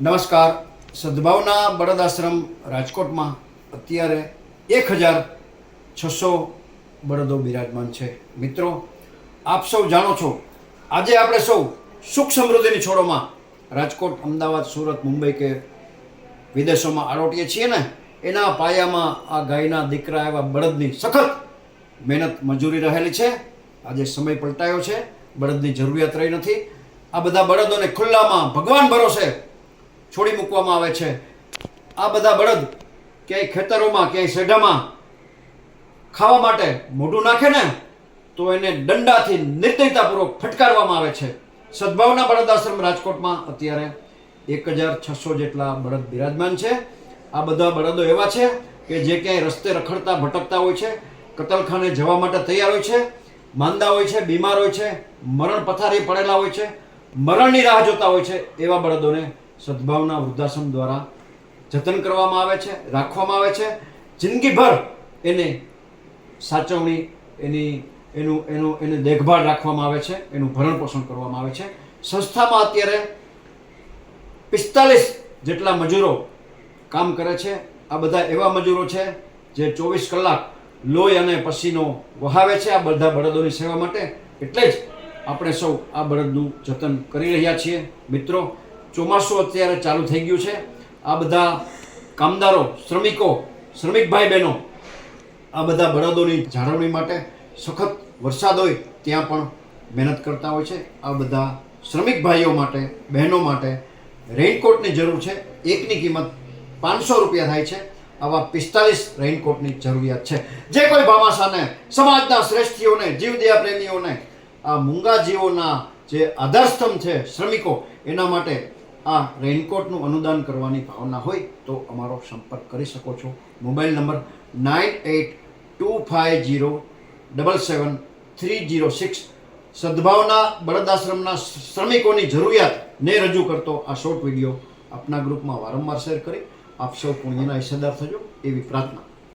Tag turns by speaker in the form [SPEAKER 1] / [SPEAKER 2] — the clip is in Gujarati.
[SPEAKER 1] નમસ્કાર. સદભાવના બળદ આશ્રમ રાજકોટમાં અત્યારે એક હજાર છસો બળદો બિરાજમાન છે. મિત્રો, આપ સૌ જાણો છો, આજે આપણે સૌ સુખ સમૃદ્ધિની છોડોમાં રાજકોટ, અમદાવાદ, સુરત, મુંબઈ કે વિદેશોમાં આરોટીએ છીએ ને, એના પાયામાં આ ગાયના દીકરા એવા બળદની સખત મહેનત મજૂરી રહેલી છે. આજે સમય પલટાયો છે, બળદની જરૂરિયાત રહી નથી. આ બધા બળદોને ખુલ્લામાં ભગવાન ભરોસે છોડી મૂકવામાં આવે છે. આ બધા બળદ ક્યાંય ખેતરોમાં, ક્યાંય સેઢામાં ખાવા માટે મોઢું નાખે ને, તો એને દંડાથી નિર્દયતાપૂર્વક ફટકારવામાં આવે છે. સદભાવના બળદ આશ્રમ રાજકોટમાં અત્યારે એક હજાર છસો જેટલા બળદ બિરાજમાન છે. આ બધા બળદો એવા છે કે જે ક્યાંય રસ્તે રખડતા, ભટકતા હોય છે, કતલખાને જવા માટે તૈયાર હોય છે, માંદા હોય છે, બીમાર હોય છે, મરણ પથારી પડેલા હોય છે, મરણની રાહ જોતા હોય છે એવા બળદોને સદભાવના વૃદ્ધાશ્રમ દ્વારા જતન કરવામાં આવે છે, રાખવામાં આવે છે. જિંદગીભર એને સાચવણી, એની, એનું એનું, એને દેખભાળ રાખવામાં આવે છે, એનું ભરણ પોષણ કરવામાં આવે છે. સંસ્થામાં અત્યારે પિસ્તાલીસ જેટલા મજૂરો કામ કરે છે. આ બધા એવા મજૂરો છે જે ચોવીસ કલાક લોહી અને પસીનો વહાવે છે. આ બધા બળદોની સેવા માટે. એટલે જ આપણે સૌ આ બળદનું જતન કરી રહ્યા છીએ. મિત્રો ચોમાસું અત્યારે ચાલુ થઈ ગયું છે. આ બધા કામદારો, શ્રમિકો, શ્રમિક ભાઈ બહેનો આ બધા બળદોની જાળવણી માટે સખત વરસાદ હોય ત્યાં પણ મહેનત કરતા હોય છે. આ બધા શ્રમિક ભાઈઓ માટે, બહેનો માટે રેઇનકોટની જરૂર છે. એકની કિંમત પાંચસો રૂપિયા થાય છે. આવા પિસ્તાલીસ રેઇનકોટની જરૂરિયાત છે. જે કોઈ ભામાશાને, સમાજના શ્રેષ્ઠીઓને, જીવદયા પ્રેમીઓને, આ મૂંગા જીવોના જે આધારસ્તંભ છે, શ્રમિકો, એના માટે આ રેઇનકોટનું અનુદાન કરવાની ભાવના હોય તો અમારો સંપર્ક કરી શકો છો. Mobile number nine eight two five zero double seven three zero six. સદભાવના બળદાશ્રમના શ્રમિકોની જરૂરિયાતને રજૂ કરતો આ શોર્ટ વીડિયો આપના ગ્રુપમાં વારંવાર શેર કરી. આપ સૌ પુણ્યના હિસ્સેદાર થજો એવી પ્રાર્થના.